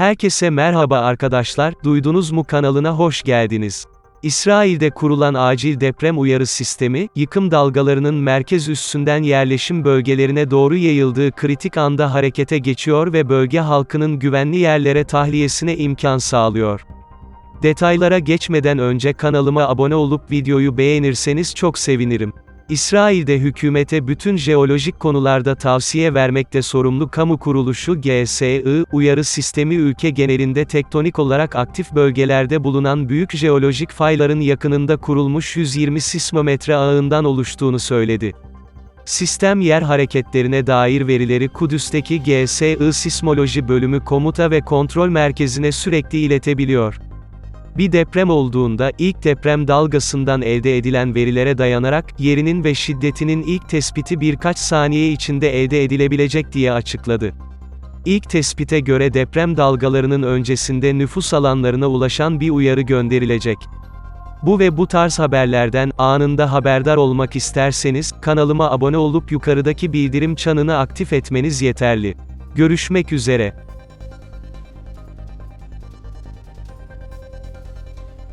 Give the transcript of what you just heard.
Herkese merhaba arkadaşlar, duydunuz mu kanalına hoş geldiniz. İsrail'de kurulan acil deprem uyarı sistemi, yıkım dalgalarının merkez üssünden yerleşim bölgelerine doğru yayıldığı kritik anda harekete geçiyor ve bölge halkının güvenli yerlere tahliyesine imkan sağlıyor. Detaylara geçmeden önce kanalıma abone olup videoyu beğenirseniz çok sevinirim. İsrail'de hükümete bütün jeolojik konularda tavsiye vermekte sorumlu kamu kuruluşu GSI, uyarı sistemi ülke genelinde tektonik olarak aktif bölgelerde bulunan büyük jeolojik fayların yakınında kurulmuş 120 sismometre ağından oluştuğunu söyledi. Sistem yer hareketlerine dair verileri Kudüs'teki GSI Sismoloji Bölümü Komuta ve Kontrol Merkezi'ne sürekli iletebiliyor. Bir deprem olduğunda, ilk deprem dalgasından elde edilen verilere dayanarak, yerinin ve şiddetinin ilk tespiti birkaç saniye içinde elde edilebilecek diye açıkladı. İlk tespite göre deprem dalgalarının öncesinde nüfus alanlarına ulaşan bir uyarı gönderilecek. Bu ve bu tarz haberlerden anında haberdar olmak isterseniz, kanalıma abone olup yukarıdaki bildirim çanını aktif etmeniz yeterli. Görüşmek üzere.